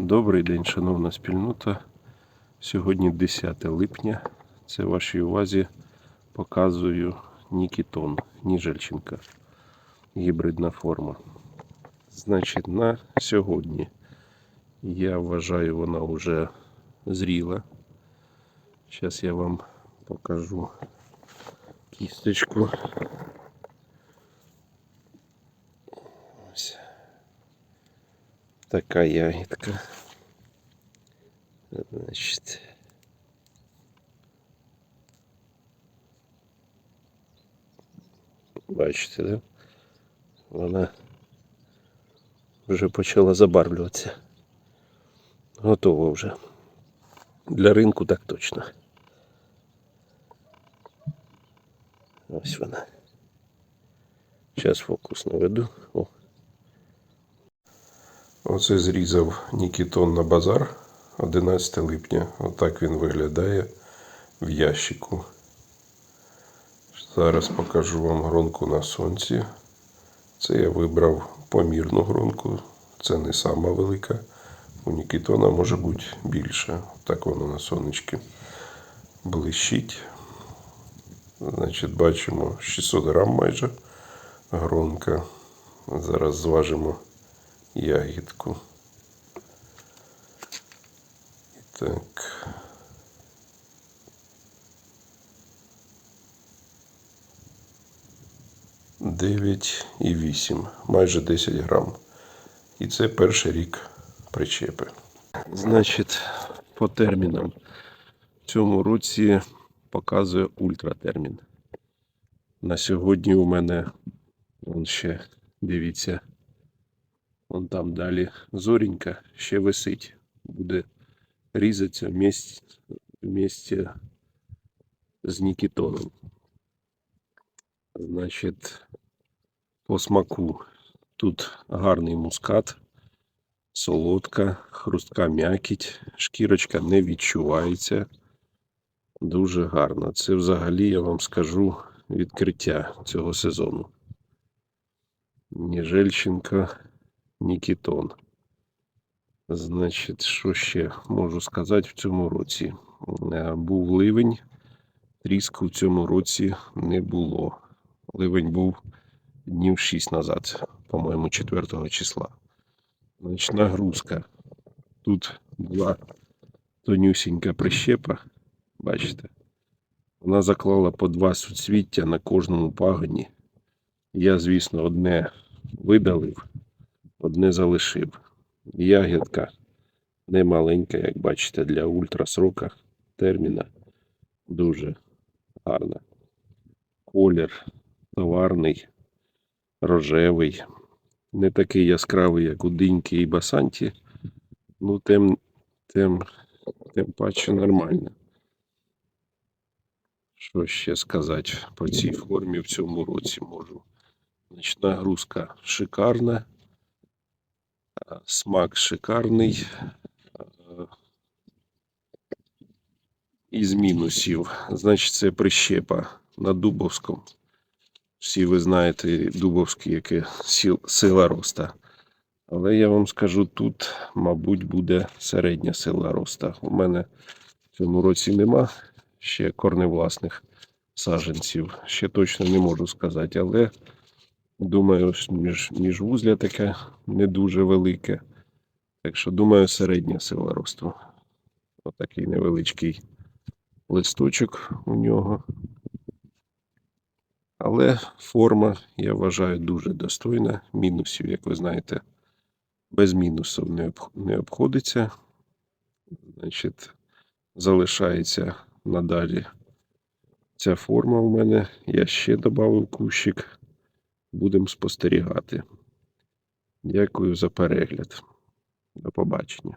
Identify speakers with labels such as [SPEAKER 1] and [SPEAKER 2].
[SPEAKER 1] Добрий день, шановна спільнота. Сьогодні 10 липня. Це вашій увазі показую Нікітон, Ніжельченка. Гібридна форма. Значить, на сьогодні я вважаю, вона вже зріла. Зараз я вам покажу кісточку. Така ягідка. Значить. Бачите, да? Вона вже почала забарвлюватися. Готова вже. Для ринку так точно. Ось вона. Зараз фокус наведу. О. Оце зрізав Нікітон на базар 11 липня. Отак він виглядає в ящику. Зараз покажу вам гронку на сонці. Це я вибрав помірну гронку. Це не сама велика. У Нікітона може бути більше. Так воно на сонечки блищить. Значить, бачимо 600 грам майже гронка. Зараз зважимо ягідку. І так. Дев'ять і вісім, майже 10 грам. І це перший рік причепи. Значить, по термінам. В цьому році показує ультратермін. На сьогодні у мене вон ще, дивіться, вон там далі зорінька ще висить. Буде різатися в місті, з Нікітоном. Значить, по смаку тут гарний мускат, солодка, хрустка м'якіть, шкірочка не відчувається. Дуже гарно. Це взагалі, я вам скажу, відкриття цього сезону. Ніжельченко, Нікітон. Значить, що ще можу сказати в цьому році? Е, Був ливень, тріску в цьому році не було. Ливень був днів 6 назад, по-моєму, 4 числа. Значить, нагрузка. Тут була тонюсінька прищепа. Бачите? Вона заклала по два суцвіття на кожному пагоні. Я, звісно, одне видалив, одне залишив. Ягідка не маленька, як бачите, для ультрасрока терміна. Дуже гарна. Колір товарний, рожевий. Не такий яскравий, як у диньки і басанті. Ну, тим, тим, тим паче нормально. Що ще сказати по цій формі в цьому році можу. Значить, нагрузка шикарна, смак шикарний. А, Із мінусів, значить, це прищепа на Дубовському. Всі ви знаєте, Дубовський, яке сила роста. Але я вам скажу, тут, мабуть, буде середня сила роста. У мене в цьому році нема ще корневласних саджанців. Ще точно не можу сказати, але думаю, ось між, міжвузля таке не дуже велике. Так що, думаю, середня сила росту. Отакий невеличкий листочок у нього. Але форма, я вважаю, дуже достойна. Мінусів, як ви знаєте, без мінусів не, не обходиться. Значить, залишається надалі ця форма у мене. Я ще додав кущик. Будемо спостерігати. Дякую за перегляд. До побачення.